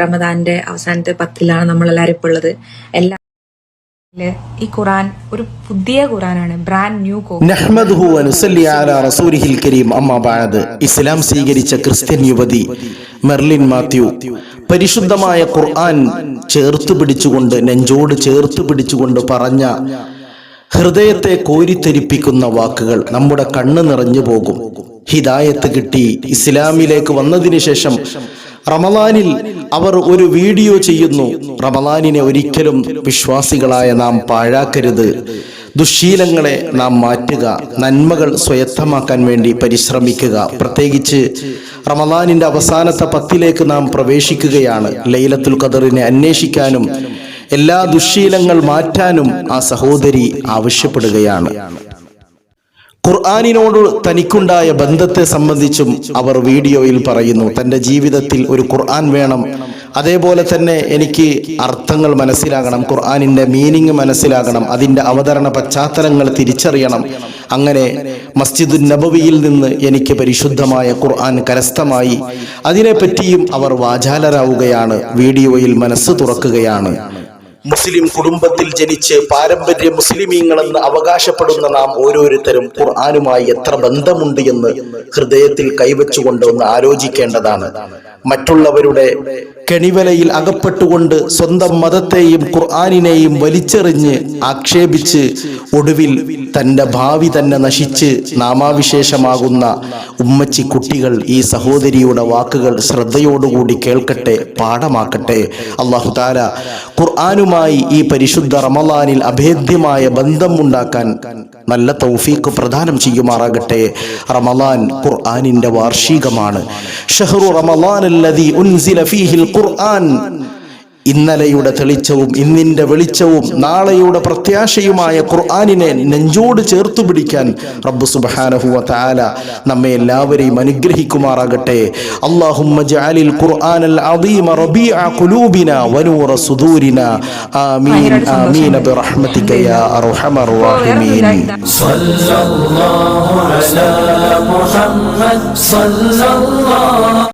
റമദാന്റെ അവസാനത്തെ പത്തിലാണ് നമ്മളെല്ലാവരും ഇപ്പോൾ ഉള്ളത്. എല്ലാ ഈ ഖുറാൻ ഒരു പുതിയ ഖുറാനാണ് ബ്രാൻഡ് ന്യൂ കോപ്പി നഹ്മദുഹു വനുസല്ലി അലാ റസൂലിഹിൽ കരീം. അമ്മ ബഅദ്. ഇസ്ലാം സ്വീകരിച്ച ക്രിസ്ത്യൻ യുവതി മെർലിൻ മാത്യു. പരിശുദ്ധമായ ഖുർആൻ ചേർത്ത് പിടിച്ചുകൊണ്ട് നെഞ്ചോട് ചേർത്ത് പിടിച്ചുകൊണ്ട് പറഞ്ഞ ഹൃദയത്തെ കോരിത്തെരിപ്പിക്കുന്ന വാക്കുകൾ നമ്മുടെ കണ്ണ് നിറഞ്ഞു പോകും. ഹിദായത്ത് കിട്ടി. ഇസ്ലാമിലേക്ക് വന്നതിന് ശേഷം റമദാനിൽ അവർ ഒരു വീഡിയോ ചെയ്യുന്നു. റമദാനിനെ ഒരിക്കലും വിശ്വാസികളായ നാം പാഴാക്കരുത്. ദുശീലങ്ങളെ നാം മാറ്റുക. നന്മകൾ സ്വയത്തമാക്കാൻ വേണ്ടി പരിശ്രമിക്കുക. പ്രത്യേകിച്ച് റമലാനിന്റെ അവസാനത്തെ പത്തിലേക്ക് നാം പ്രവേശിക്കുകയാണ്. ലൈലത്തുൽ ഖദറിനെ അന്വേഷിക്കാനും എല്ലാ ദുശീലങ്ങൾ മാറ്റാനും ആ സഹോദരി ആവശ്യപ്പെടുകയാണ്. ഖുർആാനിനോട് തനിക്കുണ്ടായ ബന്ധത്തെ സംബന്ധിച്ചും അവർ വീഡിയോയിൽ പറയുന്നു. തന്റെ ജീവിതത്തിൽ ഒരു ഖുർആൻ വേണം. അതേപോലെ തന്നെ എനിക്ക് അർത്ഥങ്ങൾ മനസ്സിലാകണം. ഖുർആാനിന്റെ മീനിങ് മനസ്സിലാകണം. അതിന്റെ അവതരണ പശ്ചാത്തലങ്ങൾ തിരിച്ചറിയണം. അങ്ങനെ മസ്ജിദുൻ നബവിയിൽ നിന്ന് എനിക്ക് പരിശുദ്ധമായ ഖുർആൻ കരസ്ഥമായി. അതിനെപ്പറ്റിയും അവർ വാചാലരാവുകയാണ്. വീഡിയോയിൽ മനസ്സ് തുറക്കുകയാണ്. മുസ്ലിം കുടുംബത്തിൽ ജനിച്ച് പാരമ്പര്യ മുസ്ലിമീങ്ങളെന്ന് അവകാശപ്പെടുന്ന നാം ഓരോരുത്തരും ഖുർആാനുമായി എത്ര ബന്ധമുണ്ട് എന്ന് ഹൃദയത്തിൽ കൈവച്ചുകൊണ്ട് ഒന്ന് ആലോചിക്കേണ്ടതാണ്. മറ്റുള്ളവരുടെ കെണിവലയിൽ അകപ്പെട്ടുകൊണ്ട് സ്വന്തം മതത്തെയും ഖുർആാനിനെയും വലിച്ചെറിഞ്ഞ് ആക്ഷേപിച്ച് ഒടുവിൽ തന്റെ ഭാവി തന്നെ നശിച്ച് നാമാവിശേഷമാകുന്ന ഉമ്മച്ചി കുട്ടികൾ ഈ സഹോദരിയുടെ വാക്കുകൾ ശ്രദ്ധയോടുകൂടി കേൾക്കട്ടെ പാഠമാക്കട്ടെ. അള്ളാഹു താല ഖുർആാനുമായി ഈ പരിശുദ്ധ റമലാനിൽ അഭേദ്യമായ ബന്ധം ഉണ്ടാക്കാൻ നല്ല തൗഫീക്ക് പ്രദാനം ചെയ്യുമാറാകട്ടെ. റമലാൻ ഖുർആാനിന്റെ വാർഷികമാണ്. ഷഹ്റു റമലാൻ ഖുർആൻ ഇന്നലെയുടെ തെളിച്ചവും ഇന്നിന്റെ വെളിച്ചവും നാളെയുടെ പ്രത്യാശയുമായ ഖുർആാനിനെ നെഞ്ചോട് ചേർത്തു പിടിക്കാൻ റബ്ബു സുബാനഹുവ താല നമ്മെ എല്ലാവരെയും അനുഗ്രഹിക്കുമാറാകട്ടെ. അള്ളാഹുമ്മ റബീഅ വനൂറ ആമീൻ ബിറഹ്മതിക യാ അർഹമർ അലാ മുഹമ്മദ്